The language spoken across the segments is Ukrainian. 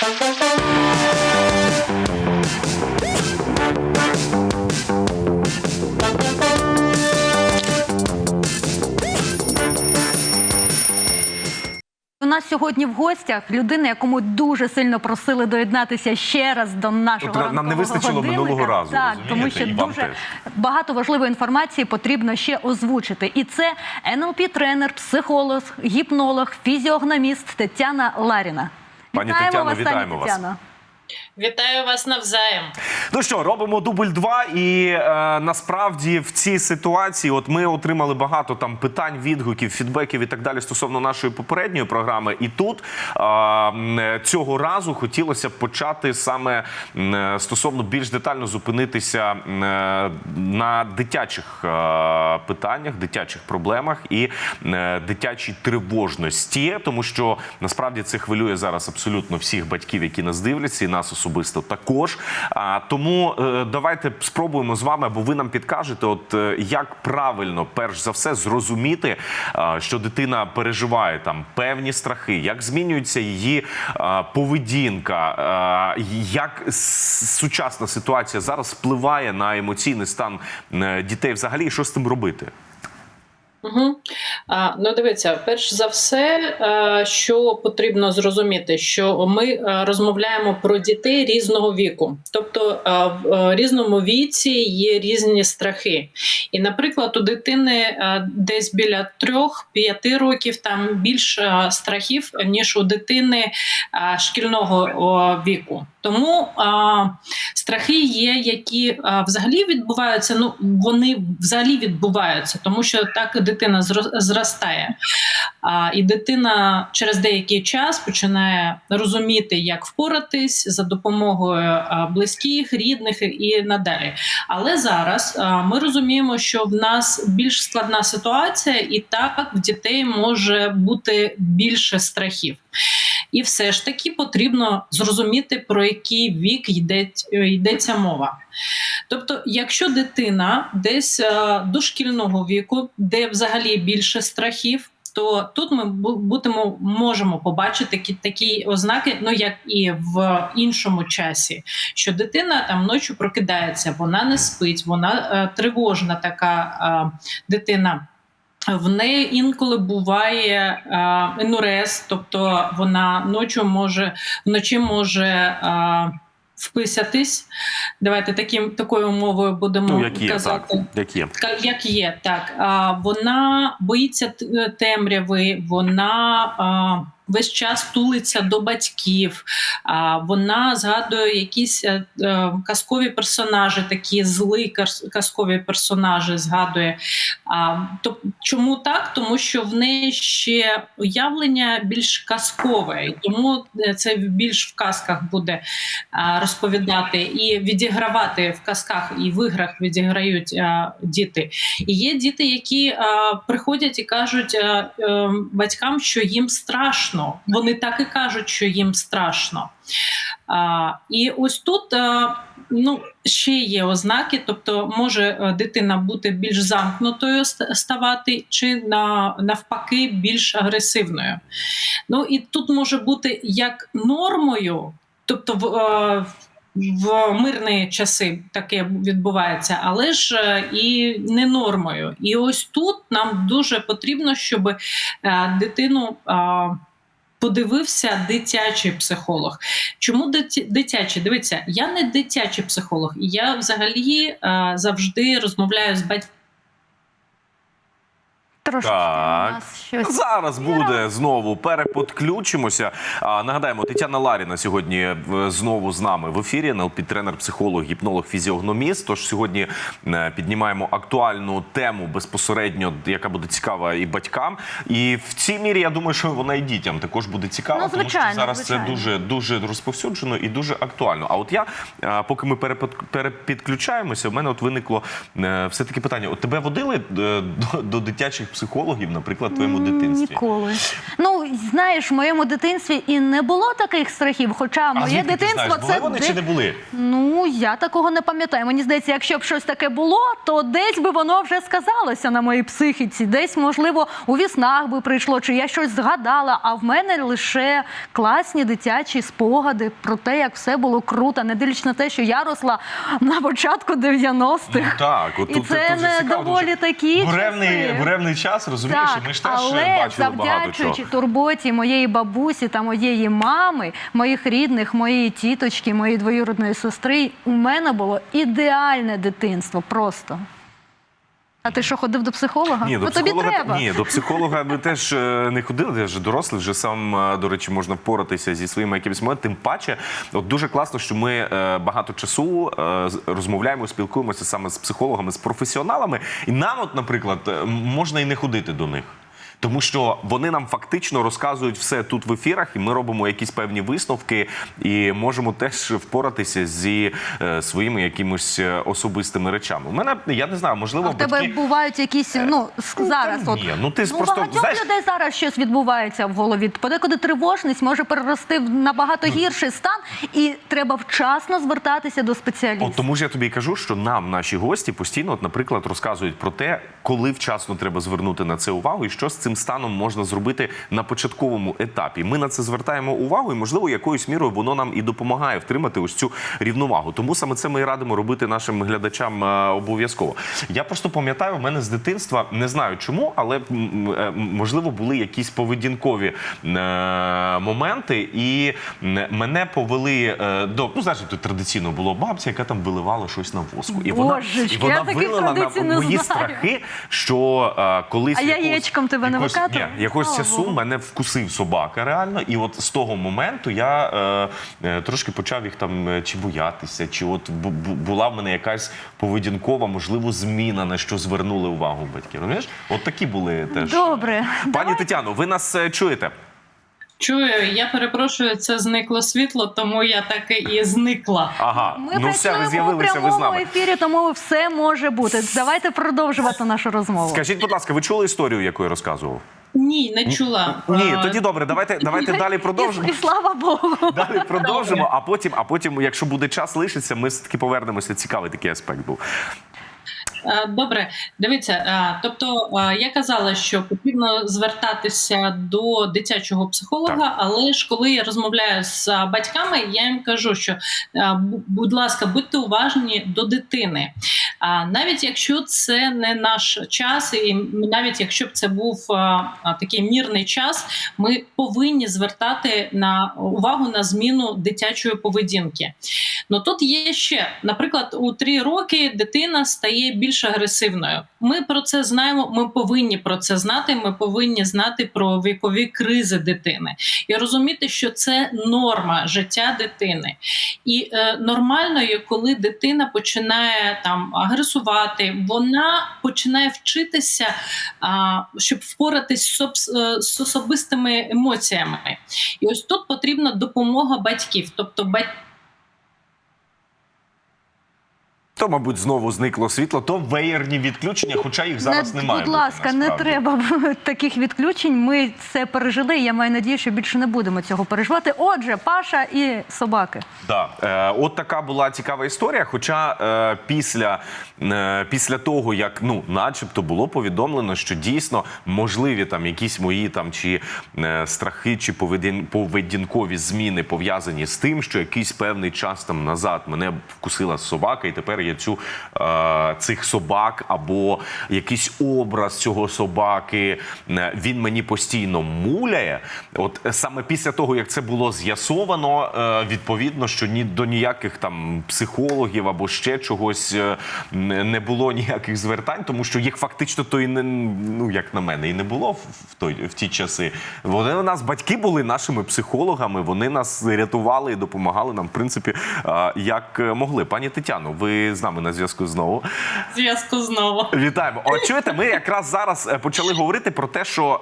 У нас сьогодні в гостях людина, якому дуже сильно просили доєднатися ще раз до нашого От нам не вистачило годинника. минулого разу, Так, тому що дуже теж. багато важливої інформації потрібно ще озвучити. І це НЛП-тренер, психолог, гіпнолог, фізіогноміст Тетяна Ларіна. Пані Тетяно, вітаємо вас. Тетяно. Вітаю вас навзаєм. Ну що, робимо дубль два, і е, насправді в цій ситуації, от ми отримали багато там питань, відгуків, фідбеків і так далі стосовно нашої попередньої програми. І тут е, цього разу хотілося б почати саме е, стосовно більш детально зупинитися е, на дитячих е, питаннях, дитячих проблемах і е, дитячій тривожності, тому що насправді це хвилює зараз абсолютно всіх батьків, які нас дивляться, і нас особисто також. А тому е, давайте спробуємо з вами, або ви нам підкажете, от е, як правильно, перш за все, зрозуміти, е, що дитина переживає там певні страхи, як змінюється її поведінка, як сучасна ситуація зараз впливає на емоційний стан дітей взагалі, і що з цим робити? Угу. А, ну, дивіться, перш за все, е, що потрібно зрозуміти, що ми е, розмовляємо про дітей різного віку. Тобто е, в е, різному віці є різні страхи. І, наприклад, у дитини е, десь біля 3-5 років там більше страхів, ніж у дитини е, шкільного о, віку. Тому а, страхи є, які а, взагалі відбуваються. Ну вони взагалі відбуваються, тому що так дитина зро- зростає. А, і дитина через деякий час починає розуміти, як впоратись за допомогою близьких, рідних і надалі. Але зараз ми розуміємо, що в нас більш складна ситуація, і так в дітей може бути більше страхів. І все ж таки потрібно зрозуміти, про який вік йде, йдеться мова. Тобто, якщо дитина десь е, дошкільного віку, де взагалі більше страхів, то тут ми будемо можемо побачити такі, такі ознаки, ну як і в іншому часі, що дитина там ночі прокидається, вона не спить, вона е, тривожна така е, дитина. В неї інколи буває е, енурез, тобто вона ночі може вночі може е, вписатись. Давайте таким такою мовою будемо Ну, як є, казати. так, як є. Як є, так. А, вона боїться т- темряви, вона а, весь час тулиться до батьків, вона згадує якісь е, е, казкові персонажі, такі зли казкові персонажі згадує. То, чому так? Тому що в неї ще уявлення більш казкове, тому е, це більш в казках буде розповідати і відігравати в казках і в іграх відіграють діти. І є діти, які приходять і кажуть батькам, що їм страшно. Вони так і кажуть, що їм страшно. А, і ось тут а, ну, ще є ознаки, тобто може е, дитина бути більш замкнутою ставати, чи на, навпаки більш агресивною. Ну і тут може бути як нормою, тобто в. е, в мирні часи таке відбувається, але ж е, і не нормою. І ось тут нам дуже потрібно, щоб е, дитину е, подивився дитячий психолог. Чому дитячий? Дивіться, я не дитячий психолог, я взагалі е, завжди розмовляю з батьками. Трошки Так. у нас щось. Зараз буде знову переподключимося. А, нагадаємо, Тетяна Ларіна сьогодні е, знову з нами в ефірі. НЛП тренер, психолог, гіпнолог, фізіогноміст. Тож сьогодні е, піднімаємо актуальну тему безпосередньо, яка буде цікава і батькам. І в цій мірі я думаю, що вона і дітям також буде цікава, Ну, тому що зараз звичайно. це дуже дуже розповсюджено і дуже актуально. А от я, е, поки ми перепідключаємося, в мене от виникло все таки питання: от тебе водили до, до дитячих психологів, наприклад, в твоєму дитинстві? Ніколи. Ну, знаєш, в моєму дитинстві і не було таких страхів, хоча А моє звідки ти дитинство знаєш, були це вони чи не були? Ну, я такого не пам'ятаю. Мені здається, якщо б щось таке було, то десь би воно вже сказалося на моїй психіці. Десь, можливо, у віснах би прийшло, чи я щось згадала. А в мене лише класні дитячі спогади про те, як все було круто, не дивлячись на те, що я росла на початку 90-х. Ну, так, от І тут це дуже не цікаво, доволі такі буремний, часи. буремний час, розумієш, і ми ж теж але бачили багато чого. завдячуючи турботі моєї бабусі та моєї мами, моїх рідних, моєї тіточки, моєї двоюродної сестри, у мене було ідеальне дитинство просто. А ти що ходив до психолога? Ні, до Бо тобі психолога треба. ні, до психолога ми теж е, не ходили, я вже дорослий, вже сам, е, до речі, можна впоратися зі своїми якимись моментами. Тим паче, от дуже класно, що ми е, багато часу е, з- розмовляємо, спілкуємося саме з психологами, з професіоналами. І нам, от, наприклад, е, можна і не ходити до них. Тому що вони нам фактично розказують все тут в ефірах, і ми робимо якісь певні висновки, і можемо теж впоратися зі е, своїми якимось е, особистими речами. У мене я не знаю, можливо, А в тебе батьки... бувають якісь, ну, с- ну, зараз. та от, ні, ну, ти ж у просто, багатьох знаєш- людей зараз щось відбувається в голові. Подекуди тривожність може перерости в набагато Ну, гірший стан, і треба вчасно звертатися до спеціаліста. От тому ж я тобі і кажу, що нам наші гості постійно, от, наприклад, розказують про те, коли вчасно треба звернути на це увагу, і що з цим станом можна зробити на початковому етапі. Ми на це звертаємо увагу, і можливо, якоюсь мірою воно нам і допомагає втримати ось цю рівновагу. Тому саме це ми і радимо робити нашим глядачам е, обов'язково. Я просто пам'ятаю, в мене з дитинства не знаю чому, але е, можливо були якісь поведінкові е, моменти, і мене повели до ну знаєш, тут традиційно було бабця, яка там виливала щось на воску, і вона Божечки, і вона вилила на мої знаю. страхи, що колись А яєчком тебе не викатував? Ні, якось часу мене вкусив собака реально, і от з того моменту я е, е, трошки почав їх там е, чи боятися, чи от бу- бу- була в мене якась поведінкова, можливо, зміна, на що звернули увагу батьки. Розумієш? От такі були теж. Добре. Пані Давай Тетяно, ви нас е, чуєте? Чую, я перепрошую, це зникло світло, тому я таки і зникла. Ага, Ми ну все, ви працюємо у з'явилися, ви з прямому нами. ефірі, тому все може бути. Давайте продовжувати нашу розмову. Скажіть, будь ласка, ви чули історію, яку я розказував? Ні, не чула. Ні, А, тоді добре, давайте, давайте далі продовжимо. І, і слава Богу. Далі продовжимо, а потім, а потім, якщо буде час лишиться, ми все таки повернемося. Цікавий такий аспект був. Е, Добре, дивіться. е, Тобто е, я казала, що потрібно звертатися до дитячого психолога, Так. але ж коли я розмовляю з батьками, я їм кажу, що будь ласка, будьте уважні до дитини. А навіть якщо це не наш час, і навіть якщо б це був такий мірний час, ми повинні звертати на увагу на зміну дитячої поведінки. Ну тут є ще, наприклад, у три роки дитина стає більш агресивною. Ми про це знаємо. Ми повинні про це знати. Ми повинні знати про вікові кризи дитини і розуміти, що це норма життя дитини. І е, нормально є, коли дитина починає там агресувати, вона починає вчитися, а, щоб впоратись з, е, особистими емоціями. І ось тут потрібна допомога батьків, тобто батьки. То, мабуть, знову зникло світло, то веєрні відключення, хоча їх зараз не, немає. будь ласка, не треба таких відключень. Ми це пережили. і Я маю надію, що більше не будемо цього переживати. Отже, Паша і собаки. Да. Е, от така була цікава історія. Хоча е, після, е, після того, як ну, начебто було повідомлено, що дійсно можливі там якісь мої там чи е, страхи, чи поведін, поведінкові зміни пов'язані з тим, що якийсь певний час там назад мене вкусила собака, і тепер я цю е, цих собак або якийсь образ цього собаки, е, він мені постійно муляє. От е, саме після того, як це було з'ясовано, відповідно, що ні до ніяких там психологів або ще чогось не було ніяких звертань, тому що їх фактично то і не ну як на мене, і не було в той в ті часи. Вони у нас батьки були нашими психологами. Вони нас рятували і допомагали нам, в принципі, як могли. Пані Тетяно, ви з нами на зв'язку знову. Зв'язку знову. Вітаємо. О, чуєте, ми якраз зараз е, почали говорити про те, що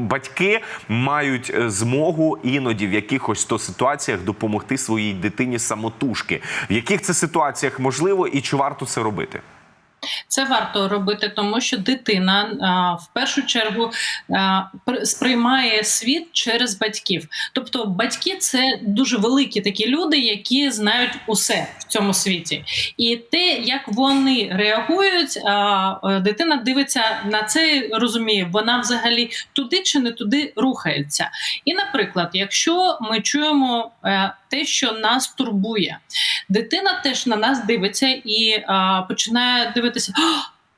батьки мають е, змогу іноді в якихось то ситуаціях допомогти своїй дитині самотужки. В яких це ситуаціях можливо і чи варто це робити? Це варто робити, тому що дитина в першу чергу сприймає світ через батьків. Тобто, батьки це дуже великі такі люди, які знають усе в цьому світі. І те, як вони реагують, е, дитина дивиться на це, і розуміє, вона взагалі туди чи не туди рухається. І, наприклад, якщо ми чуємо е, те, що нас турбує, дитина теж на нас дивиться і а, починає дивитися.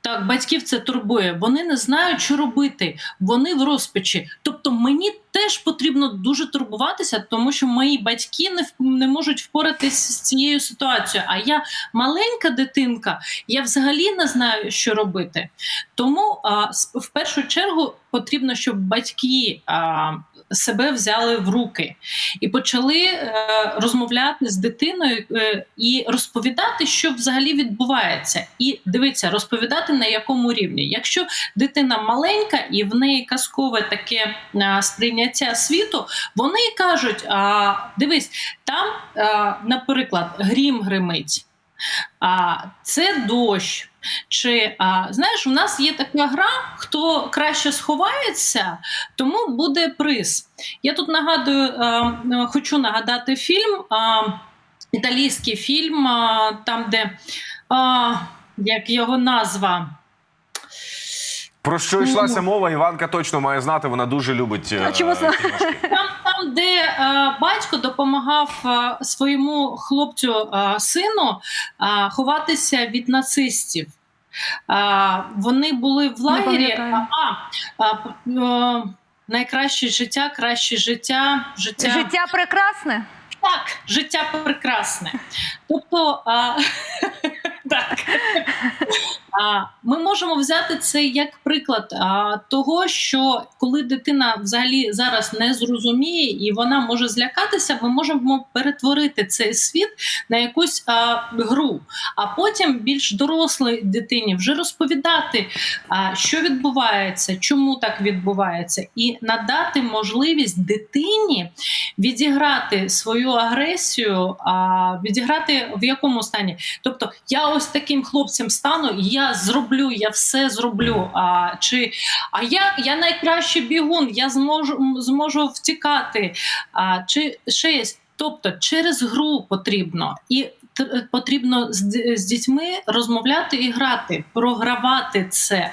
Так, батьків це турбує. Вони не знають, що робити. Вони в розпачі. Тобто мені теж потрібно дуже турбуватися, тому що мої батьки не, не можуть впоратись з цією ситуацією. А я маленька дитинка, я взагалі не знаю, що робити. Тому а, в першу чергу потрібно, щоб батьки а, себе взяли в руки і почали е, розмовляти з дитиною е, і розповідати, що взагалі відбувається. І дивіться, розповідати на якому рівні. Якщо дитина маленька і в неї казкове таке а, сприйняття світу, вони кажуть: а, дивись, там, а, наприклад, грім гримить. А це дощ. Чи а, знаєш, у нас є така гра, хто краще сховається, тому буде приз. Я тут нагадую, а, хочу нагадати фільм, а, італійський фільм, а, там, де а, як його назва. Про що йшлася мова? Іванка точно має знати. Вона дуже любить е, кіношки. Там, там де е, батько допомагав е, своєму хлопцю е, сину е, ховатися від нацистів. Е, вони були в лагері. А, а, п- е, найкраще життя, краще життя, життя. Життя прекрасне. Так, життя прекрасне. Тобто, а, так. Ми можемо взяти це як приклад того, що коли дитина взагалі зараз не зрозуміє і вона може злякатися, ми можемо перетворити цей світ на якусь гру, а потім більш дорослій дитині вже розповідати, що відбувається, чому так відбувається, і надати можливість дитині відіграти свою агресію, а відіграти в якому стані? Тобто, я ось таким хлопцем стану, я зроблю, я все зроблю. А чи а я, я найкращий бігун, я зможу зможу втікати. А чи ще є. Тобто через гру потрібно і потрібно з, з дітьми розмовляти і грати, програвати це.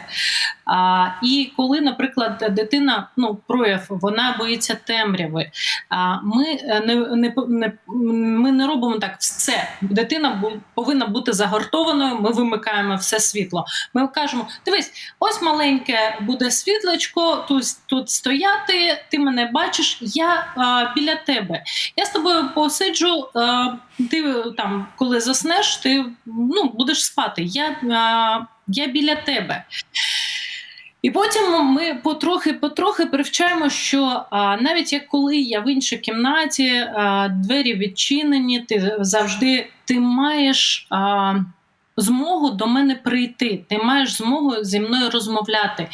А, і коли, наприклад, дитина ну прояв, вона боїться темряви. А ми е, не, не, не ми не робимо так все. Дитина повинна бути загортованою. Ми вимикаємо все світло. Ми кажемо: дивись, ось маленьке буде світлечко, тут, тут стояти. Ти мене бачиш, я а, біля тебе. Я з тобою посиджу. А, ти там, коли заснеш, ти ну, будеш спати. Я, а, я біля тебе. І потім ми потрохи-потрохи привчаємо, що а, навіть як коли я в іншій кімнаті, а, двері відчинені, ти завжди ти маєш а, змогу до мене прийти, ти маєш змогу зі мною розмовляти,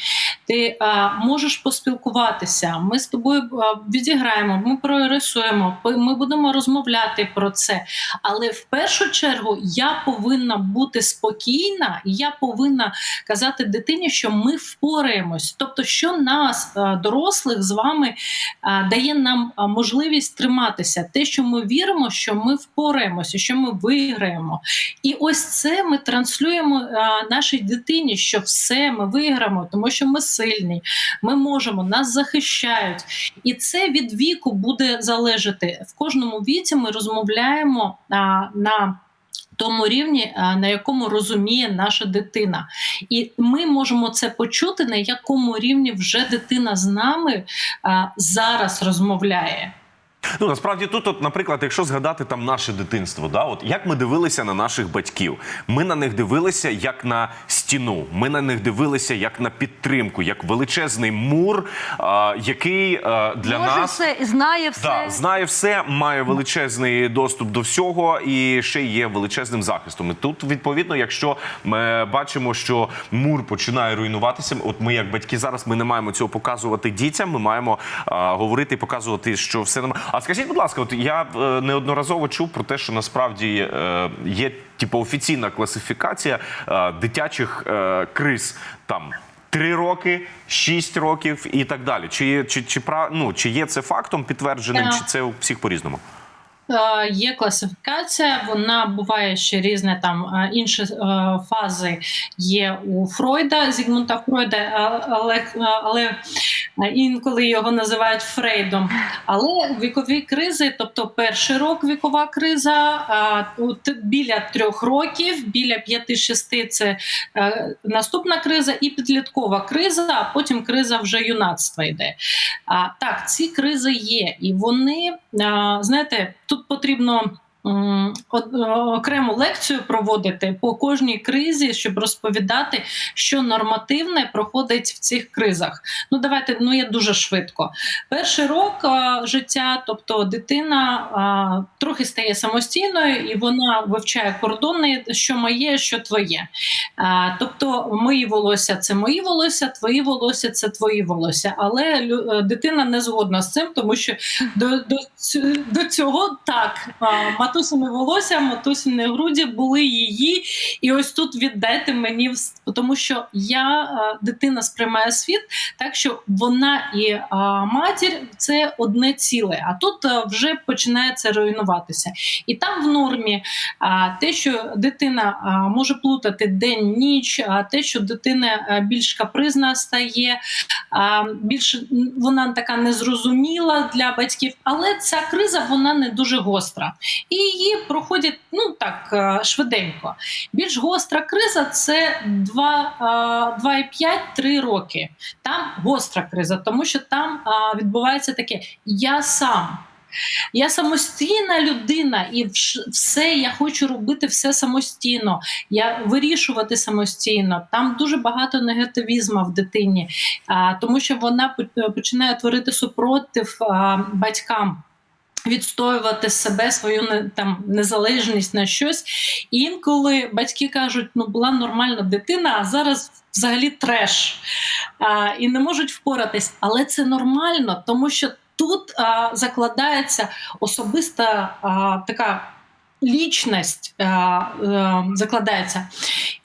ти а, можеш поспілкуватися. Ми з тобою відіграємо, ми прорисуємо, ми будемо розмовляти про це. Але в першу чергу я повинна бути спокійна, я повинна казати дитині, що ми впораємось. Тобто, що нас, дорослих, з вами дає нам можливість триматися, те, що ми віримо, що ми впораємося, що ми виграємо. І ось це ми транслюємо е, нашій дитині, що все ми виграємо, тому що ми сильні, ми можемо, нас захищають. І це від віку буде залежати. В кожному віці ми розмовляємо а, на тому рівні, на якому розуміє наша дитина. І ми можемо це почути, на якому рівні вже дитина з нами а, зараз розмовляє. Ну насправді тут, от, наприклад, якщо згадати там наше дитинство, да, от як ми дивилися на наших батьків, ми на них дивилися як на стіну. Ми на них дивилися як на підтримку, як величезний мур, а, який а, для Може нас все і знає все. Да, знає все, має величезний доступ до всього і ще є величезним захистом. І тут, відповідно, якщо ми бачимо, що мур починає руйнуватися, от ми, як батьки, зараз ми не маємо цього показувати дітям. Ми маємо а, говорити і показувати, що все нормально. А скажіть, будь ласка, от я е, неодноразово чув про те, що насправді е, є типу офіційна класифікація е, дитячих криз там. Три роки, шість років і так далі. Чи чи, чи, ну, чи є це фактом підтвердженим, чи це у всіх по-різному? Е, Є класифікація, вона буває ще різне. Там е, інші е, фази є у Фройда, Зігмунда Фройда, але, е, але е, інколи його називають Фрейдом. Але вікові кризи, тобто перший рок вікова криза, біля трьох років, біля п'яти-шести це е, наступна криза, і підліткова криза, а потім криза вже юнацтва йде. Так, ці кризи є, і вони, знаєте, тут потрібно. Е, Окрему лекцію проводити по кожній кризі, щоб розповідати, що нормативне проходить в цих кризах. Ну давайте, ну я дуже швидко. Перший рок а, життя, тобто дитина трохи стає самостійною, і вона вивчає кордони, що моє, що твоє. Тобто, мої волосся це мої волосся, твої волосся це твої волосся. Але е, дитина не згодна з цим, тому що до, до, до цього так а, матусине волосся, матусине груді були її, і ось тут віддайте мені тому що я дитина сприймає світ так, що вона і матір це одне ціле. А тут вже починає це руйнуватися. І там в нормі те, що дитина може плутати день, ніч, а те, що дитина більш капризна стає, більш вона така незрозуміла для батьків, але ця криза вона не дуже гостра. І її проходять ну так швиденько. Більш гостра криза це 2,5-3 роки. Там гостра криза, тому що там а, відбувається таке: я сам. Я самостійна людина, і все я хочу робити все самостійно. Я вирішувати самостійно. Там дуже багато негативізму в дитині, а, тому що вона починає творити супротив а, батькам. Відстоювати себе, свою там незалежність на щось. І інколи батьки кажуть, ну була нормальна дитина, а зараз взагалі треш а, і не можуть впоратись. Але це нормально, тому що тут а, закладається особиста а, така лічність а, а, закладається.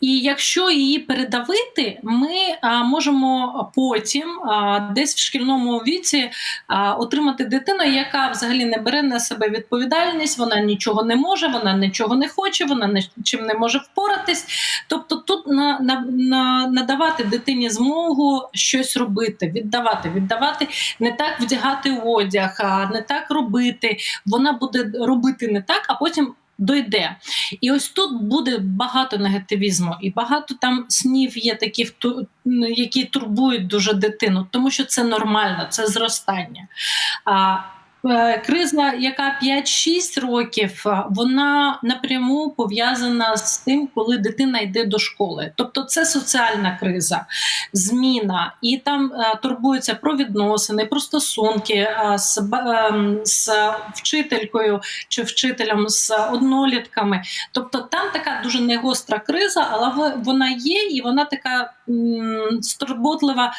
І якщо її передавити, ми а, можемо потім, а, десь в шкільному віці, а, отримати дитину, яка взагалі не бере на себе відповідальність, вона нічого не може, вона нічого не хоче, вона нічим не може впоратись. Тобто тут на, на, на, надавати дитині змогу щось робити, віддавати, віддавати, не так вдягати одяг, не так робити. Вона буде робити не так, а потім. Дойде, і ось тут буде багато негативізму, і багато там снів є таких, які турбують дуже дитину, тому що це нормально, це зростання. А криза, яка 5-6 років, вона напряму пов'язана з тим, коли дитина йде до школи. Тобто це соціальна криза, зміна, і там е, турбуються про відносини, про стосунки е, з, з вчителькою чи вчителем, з однолітками. Тобто там така дуже негостра криза, але вона є, і вона така стурботлива,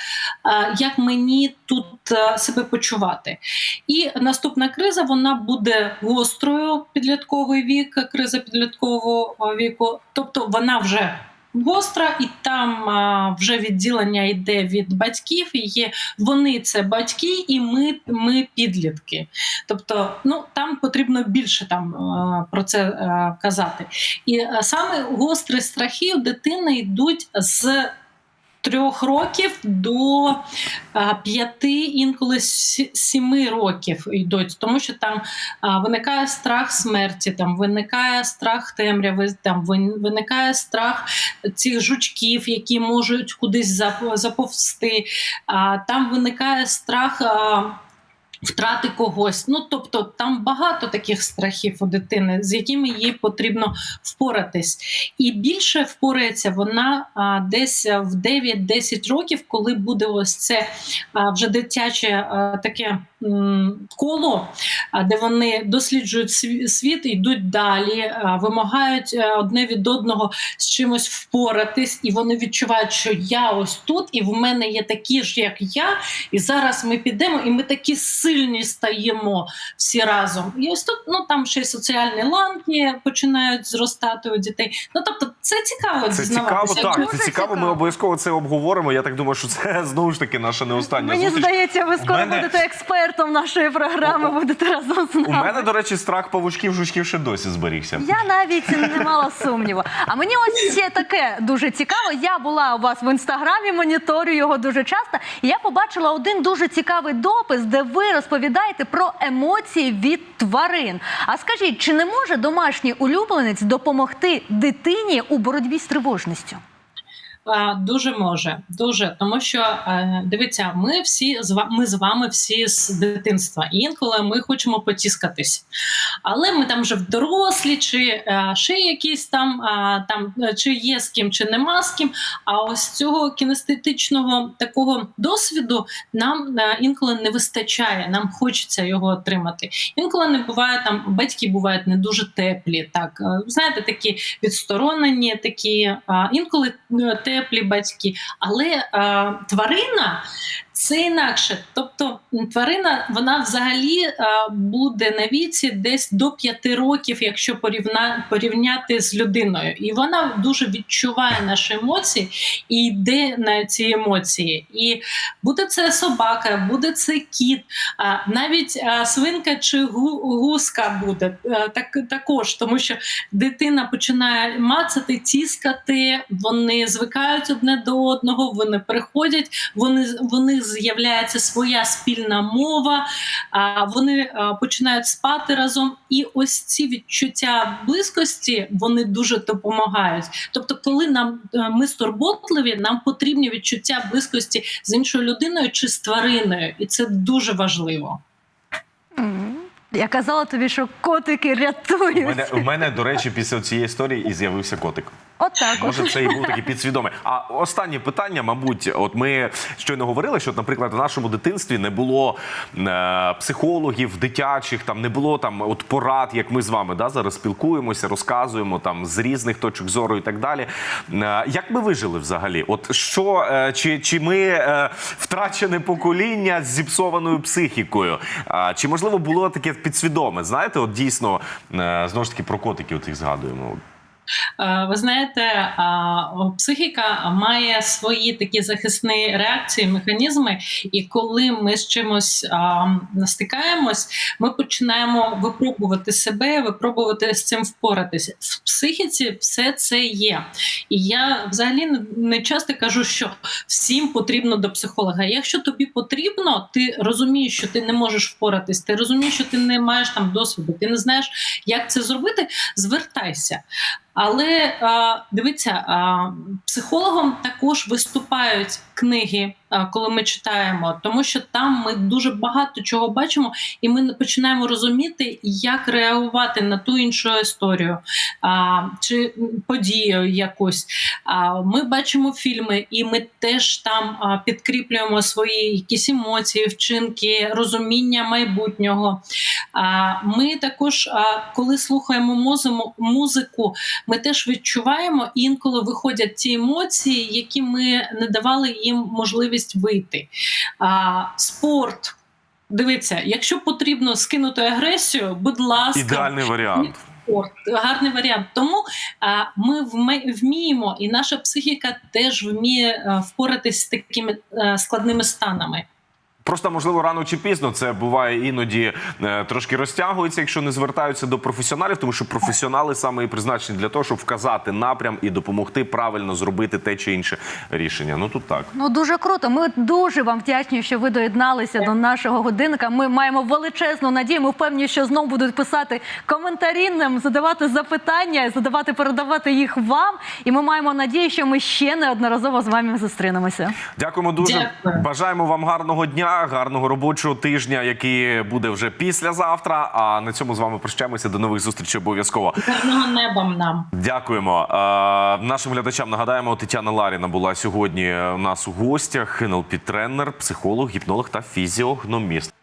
е, як мені тут е, себе почувати. І наступна криза вона буде гострою підлітковий вік, криза підліткового віку, тобто вона вже. Гостра, і там а, вже відділення йде від батьків. І є вони це батьки, і ми, ми підлітки. Тобто, ну там потрібно більше там а, про це а, казати. І а, саме гострі страхи у дитини йдуть з трьох років до п'яти, інколи сі- сіми років йдуть, тому що там виникає страх смерті, там виникає страх темряви, там виникає страх цих жучків, які можуть кудись заповзти. Там виникає страх. Втрати когось, ну тобто там багато таких страхів у дитини, з якими їй потрібно впоратись, і більше впорається вона а, десь в 9-10 років, коли буде ось це а, вже дитяче а, таке коло, де вони досліджують сві- світ, йдуть далі, вимагають е, одне від одного з чимось впоратись, і вони відчувають, що я ось тут, і в мене є такі ж, як я, і зараз ми підемо, і ми такі сильні. Сильні стаємо всі разом. І ось тут ну там ще й соціальні ланки починають зростати у дітей. Ну тобто, це цікаво Це цікаво, так. Дуже Це цікаво. Ми обов'язково це обговоримо. Я так думаю, що це знову ж таки наша не остання Мені зустріч. здається, ви скоро мене- будете експертом нашої програми, будете разом з нами. У мене, до речі, страх павучків жучків ще досі зберігся. Я навіть не мала сумніву. А мені ось ще таке дуже цікаво. Я була у вас в інстаграмі, моніторю його дуже часто. І я побачила один дуже цікавий допис, де ви розповідаєте про емоції від тварин. А скажіть, чи не може домашній улюбленець допомогти дитині у боротьбі з тривожністю? Дуже може, дуже тому що е, дивіться, ми всі з ми з вами всі з дитинства. І інколи ми хочемо потіскатись, але ми там вже в дорослі, чи е, ще якісь там, там е, чи є з ким, чи нема з ким. А ось цього кінестетичного такого досвіду нам інколи не вистачає. Нам хочеться його отримати. Інколи не буває там, батьки бувають не дуже теплі. Так знаєте, такі відсторонені, такі інколи е, теплі батьки. Але а, тварина це інакше. Тобто тварина вона взагалі а, буде на віці десь до 5 років, якщо порівна, порівняти з людиною. І вона дуже відчуває наші емоції і йде на ці емоції. І буде це собака, буде це кіт, а, навіть а, свинка чи гу- гуска буде е, так, також, тому що дитина починає мацати, тіскати, вони звикають одне до одного, вони приходять, вони вони з'являється своя спільна мова, а вони починають спати разом. І ось ці відчуття близькості вони дуже допомагають. Тобто, коли нам е, ми стурботливі, нам потрібні відчуття близькості з іншою людиною чи з твариною, і це дуже важливо. Я казала тобі, що котики У мене, у мене, до речі, після цієї історії і з'явився котик. Отак. от. Може, це і був такий підсвідомий. А останнє питання, мабуть, от ми щойно говорили, що, наприклад, в нашому дитинстві не було е, психологів дитячих, там не було там от порад, як ми з вами да, зараз спілкуємося, розказуємо там з різних точок зору і так далі. Е, як ми вижили взагалі? От що е, чи, чи ми е, втрачене покоління з зіпсованою психікою? А, чи можливо було таке підсвідоме? Знаєте, от дійсно е, знову ж таки про котиків тих згадуємо. Е, Ви знаєте, психіка має свої такі захисні реакції, механізми, і коли ми з чимось а, стикаємось, ми починаємо випробувати себе, випробувати з цим впоратися. В психіці все це є. І я взагалі не часто кажу, що всім потрібно до психолога. Якщо тобі потрібно, ти розумієш, що ти не можеш впоратись, ти розумієш, що ти не маєш там досвіду, ти не знаєш, як це зробити, звертайся. Але а, дивіться, психологом також виступають книги, коли ми читаємо, тому що там ми дуже багато чого бачимо, і ми починаємо розуміти, як реагувати на ту іншу історію чи подію якусь. А, ми бачимо фільми, і ми теж там підкріплюємо свої якісь емоції, вчинки, розуміння майбутнього. А, ми також, коли слухаємо музику, ми теж відчуваємо інколи виходять ті емоції, які ми не давали їм можливість вийти. А, спорт. Дивіться, якщо потрібно скинути агресію, будь ласка, Ідеальний варіант. спорт, гарний варіант. Тому а, ми вміємо, і наша психіка теж вміє а, впоратись з такими а, складними станами. Просто можливо рано чи пізно це буває іноді е, трошки розтягується, якщо не звертаються до професіоналів, тому що професіонали саме і призначені для того, щоб вказати напрям і допомогти правильно зробити те чи інше рішення. Ну тут так. Ну дуже круто. Ми дуже вам вдячні, що ви доєдналися до нашого годинника. Ми маємо величезну надію. Ми впевнені, що знову будуть писати коментарі нам, задавати запитання, задавати, передавати їх вам. І ми маємо надію, що ми ще неодноразово з вами зустрінемося. Дякуємо дуже. Дякую. Бажаємо вам гарного дня, гарного робочого тижня, який буде вже післязавтра. А на цьому з вами прощаємося. До нових зустрічей обов'язково. Гарного неба нам. Дякуємо. Е, нашим глядачам нагадаємо, Тетяна Ларіна була сьогодні у нас у гостях. НЛП тренер, психолог, гіпнолог та фізіогноміст.